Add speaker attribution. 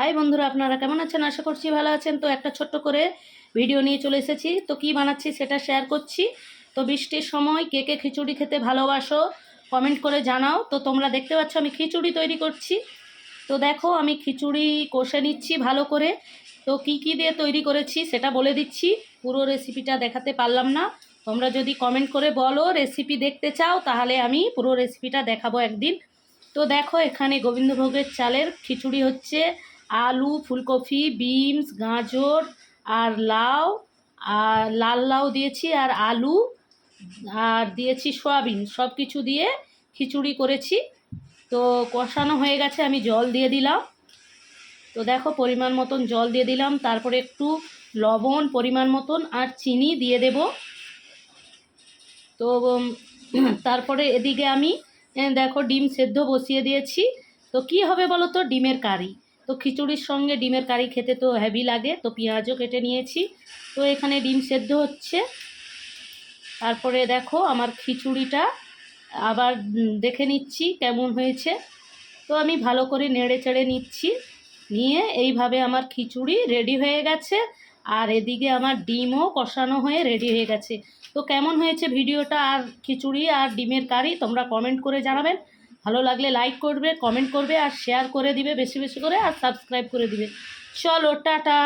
Speaker 1: High বন্ধুরা, আপনারা কেমন আছেন? আশা করছি ভালো আছেন। তো একটা ছোট্ট করে ভিডিও নিয়ে চলে এসেছি। তো কি বানাচ্ছি সেটা শেয়ার করছি। তো বৃষ্টির সময় কে কে খিচুড়ি খেতে ভালোবাসো কমেন্ট করে জানাও। তো তোমরা দেখতে পাচ্ছ আমি খিচুড়ি তৈরি করছি। তো দেখো, আমি খিচুড়ি কষে নিচ্ছি ভালো করে। তো কি কি দিয়ে তৈরি করেছি সেটা বলে দিচ্ছি। পুরো রেসিপিটা দেখাতে পারলাম না। তোমরা যদি কমেন্ট করে বলো রেসিপি দেখতে চাও, তাহলে আমি পুরো রেসিপিটা দেখাবো একদিন। তো দেখো, এখানে গোবিন্দভোগের চালের খিচুড়ি হচ্ছে। আলু, ফুলকপি, বিনস, গাজর আর লাউ, আর লাল লাউ দিয়েছি আর আলু, আর দিয়েছি সয়াবিন। সব কিছু দিয়ে খিচুড়ি করেছি। তো কষানো হয়ে গেছে, আমি জল দিয়ে দিলাম। তো দেখো, পরিমাণ মতন জল দিয়ে দিলাম। তারপরে একটু লবণ পরিমাণ মতন আর চিনি দিয়ে দেব। তো তারপরে এদিকে আমি দেখো, ডিম সেদ্ধ বসিয়ে দিয়েছি। তো কি হবে বলো তো? ডিমের কারি। তো খিচুড়ির সঙ্গে ডিমের কারি খেতে তো হেভি লাগে, তো পেঁয়াজও কেটে নিয়েছি। তো এখানে ডিম সেদ্ধ হচ্ছে। তারপরে দেখো আমার খিচুড়িটা, আবার দেখে নিচ্ছি কেমন হয়েছে। তো আমি ভালো করে নেড়ে চেড়ে নিচ্ছি, নিয়ে এইভাবে আমার খিচুড়ি রেডি হয়ে গেছে। আর এদিকে আমার ডিমও কষানো হয়ে রেডি হয়ে গেছে। তো কেমন হয়েছে ভিডিওটা আর খিচুড়ি আর ডিমের কারি তোমরা কমেন্ট করে জানাবেন। ভালো লাগলে লাইক করবে কমেন্ট করবে আর শেয়ার করে দিবে বেশি বেশি করে আর সাবস্ক্রাইব করে দিবে। চলো, টাটা!